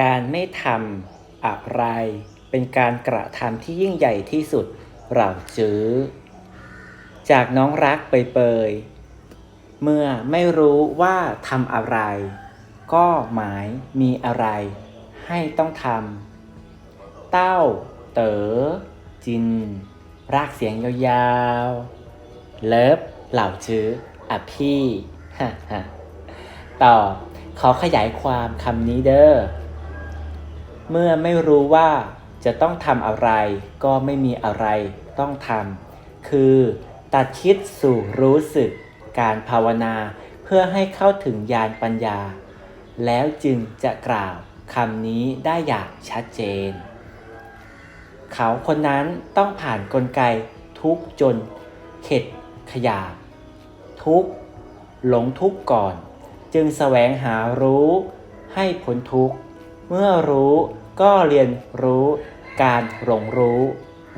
การไม่ทำอะไร เป็นการกระทำที่ยิ่งใหญ่ที่สุดเราจื้อ จากน้องรักเปยๆเมื่อไม่รู้ว่าทำอะไร ก็หมายมีอะไร ให้ต้องทำเต้า เต๋อจิน รากเสียงยาวๆ เลิฟเหล่าชื้ออะพี่ฮ่าฮ่าตอบขอขยายความคำนี้เด้อ เมื่อไม่รู้ว่าจะต้องทำอะไร ก็ไม่มีอะไรต้องทำคือตัดคิดสู่รู้สึกการภาวนาเพื่อให้เข้าถึงญาณปัญญา แล้วจึงจะกล่าวคำนี้ได้อย่างชัดเจน เขาคนนั้นต้องผ่านกลไกทุกจน เข็ดขยาดทุกหลงทุกก่อน จึงแสวงหารู้ให้พ้นทุกข์ เมื่อรู้ก็เรียนรู้ การหลงรู้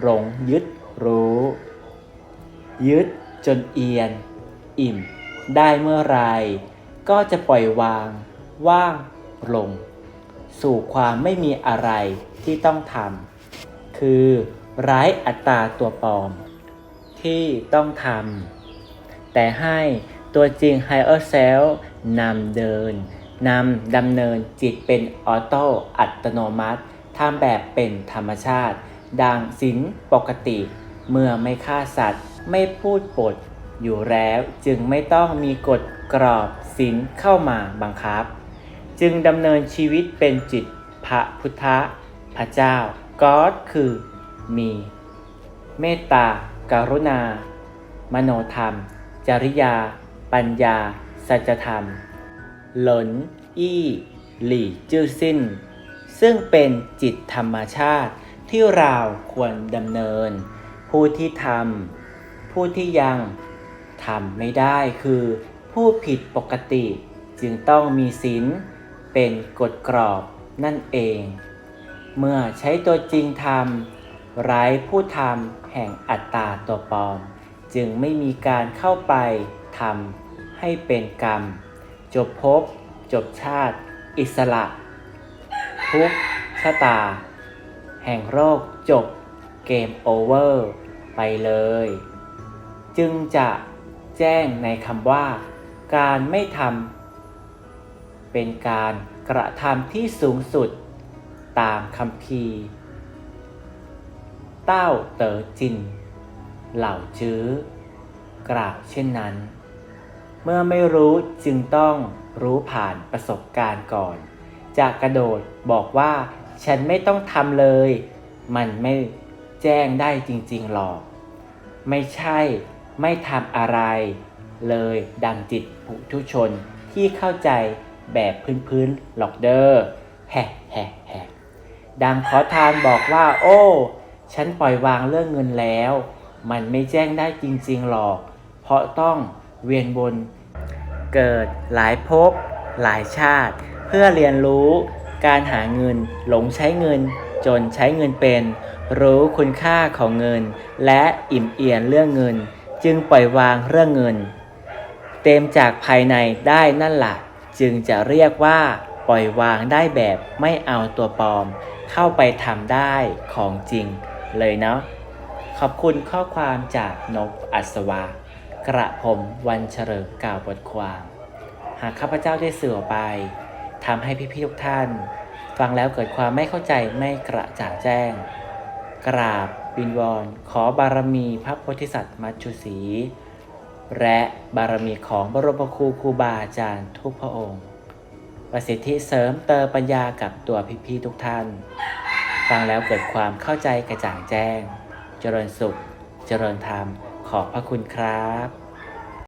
หลงยึดรู้ ยึดจนเอียน อิ่ม ได้เมื่อไรก็จะปล่อยวาง ว่างลง สู่ความไม่มีอะไรที่ต้องทำคือไร้อัตตาตัวปลอม ที่ต้องทำแต่ให้ตัวจริง higher self นำเดิน นำดำเนินจิตเป็นออโต้อัตโนมัติทำแบบเป็นธรรมชาติ ดังสินปกติ เมื่อไม่ฆ่าสัตว์ ไม่พูดปด อยู่แล้วจึงไม่ต้องมีกฎกรอบสินเข้ามาบังคับ จึงดำเนินชีวิตเป็นจิตพระพุทธพระเจ้าก็คือมี เมตตากรุณา มโนธรรม จริยา ปัญญา สัจธรรม หลนอี้หลี่จื้อสิ้น ซึ่งเป็นจิตธรรมชาติที่เราควรดำเนิน ผู้ที่ทำผู้ที่ยังทำไม่ได้คือ ผู้ผิดปกติ จึงต้องมีศีลเป็นกฎกรอบนั่นเอง เมื่อใช้ตัวจริงทำไร้ผู้ทำแห่งอัตตาตัวปลอม จึงไม่มีการเข้าไปทำให้เป็นกรรม จบภพจบชาติ อิสระ ทุกชะตา แห่งโรคจบเกมโอเวอร์ไปเลย จึงจะแจ้งในคำว่า การไม่ทำเป็นการกระทำที่สูงสุดตามคำพีเต้าเต๋อจิน เหล่าจื้อ กล่าวเช่นนั้น มื่อไม่รู้จึงต้องรู้ผ่านประสบการณ์ก่อนจะกกระโดดบอกว่า ฉันไม่ต้องทำเลย มันไม่แจ้งได้จริงๆหรอก ไม่ใช่ไม่ทำอะไร เลยดังจิตปุถุชนที่เข้าใจแบบพื้นๆหลอกเดอร์แฮะแฮะแฮะดังขอทานบอกว่า โอ้ ฉันปล่อยวางเรื่องเงินแล้ว มันไม่แจ้งได้จริงๆหรอก เพราะต้องเวียนวน เกิดหลายภพหลายชาติ เพื่อเรียนรู้การหาเงินหลงใช้เงิน จนใช้เงินเป็น รู้คุณค่าของเงิน และอิ่มเอียนเรื่องเงิน จึงปล่อยวางเรื่องเงิน เต็มจากภายในได้นั่นละ่ะ จึงจะเรียกว่าปล่อยวางได้แบบไม่เอาตัวปลอม เข้าไปทำได้ของจริงเลยเนาะขอบคุณข้อความจากนกอัศวา กระผมวันเฉลิมกล่าวบทความ หากข้าพเจ้าได้สื่อออกไปทำให้พี่ๆทุกท่าน ฟังแล้วเกิดความไม่เข้าใจไม่กระจ่างแจ้ง กราบบินวอนขอบารมีพระโพธิสัตว์มัจจุศรีและบารมีของบรมครูครูบาอาจารย์ทุกพระองค์ ประสิทธิเสริมเติมปัญญากับตัวพี่ๆทุกท่าน ฟังแล้วเกิดความเข้าใจกระจ่างแจ้ง เจริญสุข เจริญธรรม ขอบพระคุณครับ